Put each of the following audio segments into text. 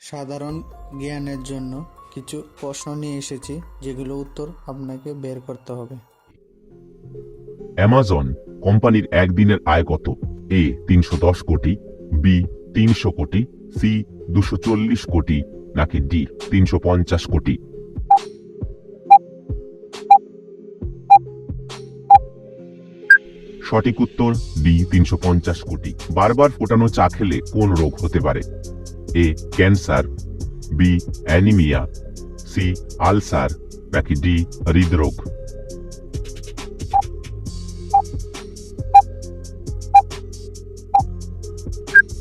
সাধারণ জ্ঞানের জন্য কিছু প্রশ্ন নিয়ে এসেছি, যেগুলো উত্তর আপনাকে বের করতে হবে। অ্যামাজন কোম্পানির একদিনের আয় কত? এ তিনশো দশ কোটি বি তিনশো কোটি সি দুশো চল্লিশ কোটি, নাকি ডি তিনশো পঞ্চাশ কোটি? সঠিক উত্তর ডি তিনশো পঞ্চাশ কোটি। বারবার ফোটানো চা খেলে কোন রোগ হতে পারে? A cancer B anaemia C ulcer নাকি ডি হৃদরোগ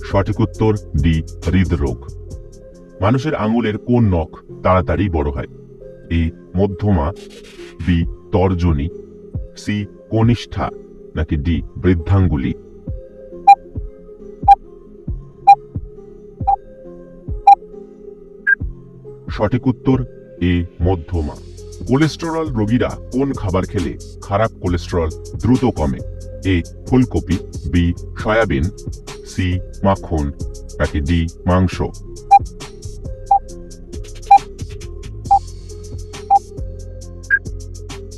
সঠিক উত্তর ডি হৃদরোগ। মানুষের আঙুলের কোন নখ তাড়াতাড়ি বড় হয়? এ মধ্যমা। বি তর্জনী। সি কনিষ্ঠা। নাকি ডি বৃদ্ধাঙ্গুলি। সঠিক উত্তর এ মধ্যমা। কোলেস্টেরল রোগীরা কোন খাবার খেলে খারাপ কোলেস্টেরল দ্রুত কমে? এ ফুলকপি বি সয়াবিন সি মাখন নাকি ডি মাংস?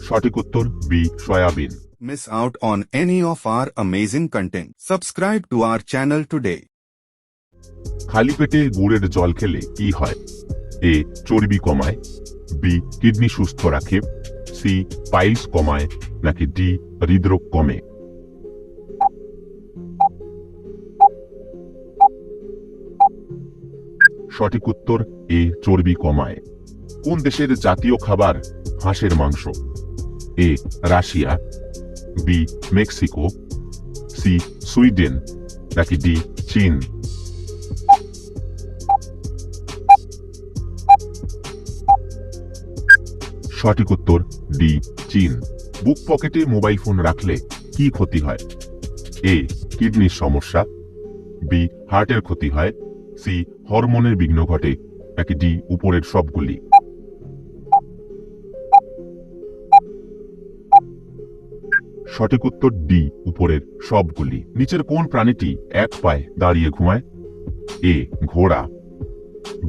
সঠিক উত্তর B soybean. Miss out on any of our amazing content. Subscribe to our channel today. খালি পেটে গুড়ের জল খেলে কি হয়? এ, চর্বি কমায়, বি, কিডনি সুস্থ রাখে, সি, পাইলস কমায়, নাকি ডি, হৃদরোগ কমে? সঠিক উত্তর, এ, চর্বি কমায়। কোন দেশের জাতীয় খাবার হাঁসের মাংস? A, Russia, B, Mexico, C, Sweden, নাকি ডি, চীন? সঠিক উত্তর ডি, চীন। বুক পকেটে মোবাইল ফোন রাখলে কি ক্ষতি হয়? এ, কিডনির সমস্যা। বি, হার্টের ক্ষতি হয়। সি, হরমোনের বিঘ্ন ঘটে। নাকি ডি, উপরের সবগুলি। সঠিক উত্তর ডি, উপরের সবগুলি। নিচের কোন প্রাণীটি এক পায়ে দাঁড়িয়ে ঘুমায়? এ, ঘোড়া।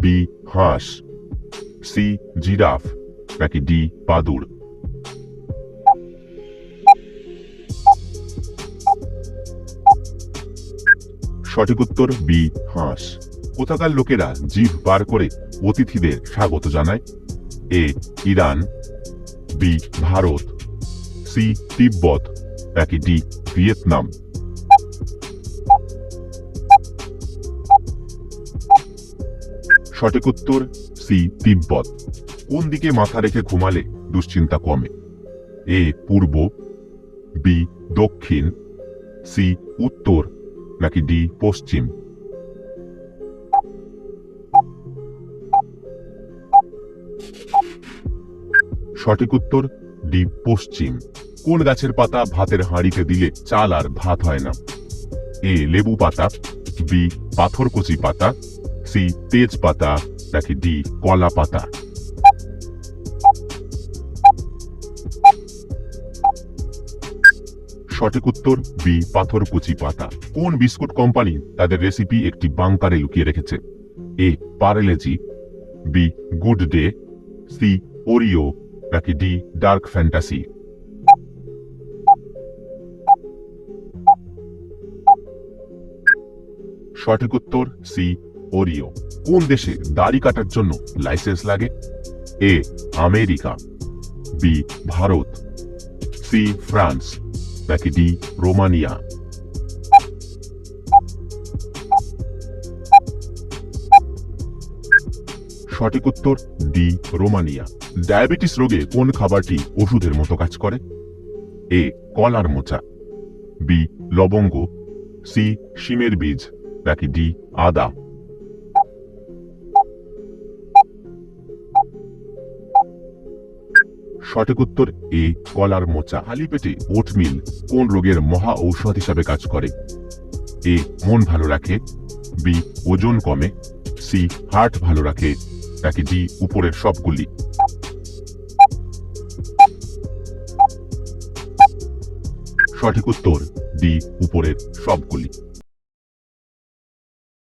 বি, হাঁস। C, giraffe. নাকি ডি, বাদুড়। সঠিক উত্তর, বি, হাঁস। কোথাকার লোকেরা জিভ বার করে অতিথিদের স্বাগত জানায়? A, Iran. B, Bharat. C, তিব্বত। নাকি ডি, ভিয়েতনাম। সঠিক উত্তর, সি, তিব্বত। কোন দিকে মাথা রেখে ঘুমালে দুশ্চিন্তা কমে? এ, পূর্ব, বি, দক্ষিণ, সি, উত্তর, নাকি ডি, পশ্চিম? সঠিক উত্তর, ডি, পশ্চিম। কোন গাছের পাতা ভাতের হাঁড়িতে দিলে চাল আর ভাত হয় না? এ, লেবু পাতা, বি, পাথরকুচি পাতা, সি তেজ পাতা নাকি ডি, কলা পাতা? সঠিক উত্তর, বি পাথরকুচি পাতা। কোন বিস্কুট কোম্পানি তাদের রেসিপি একটি বাংকারে লুকিয়ে রেখেছে? A, Parle G, B, good day, C, Oreo, নাকি ডি, ডার্ক ফ্যান্টাসি? সঠিক উত্তর, সি, ওরিও। কোন দেশে দাড়ি কাটার জন্য লাইসেন্স লাগে? A, America, B, Bharat, C, France. D Romania. সঠিক উত্তর, ডি, রোমানিয়া। ডায়াবেটিস রোগে কোন খাবারটি ওষুধের মতো কাজ করে? এ, কলার মোচা। বি, লবঙ্গ। সি, শিমের বীজ। নাকি ডি আদা। সঠিক উত্তর এ, কলার মোচা খালি পেটে, ওটমিল, কোন রোগের মহা ঔষধ হিসাবে কাজ করে? এ, মন ভালো রাখে, বি, ওজন কমে, সি, হার্ট ভালো রাখে, নাকি ডি, উপরের সবগুলি? সঠিক উত্তর ডি, উপরের সবগুলি।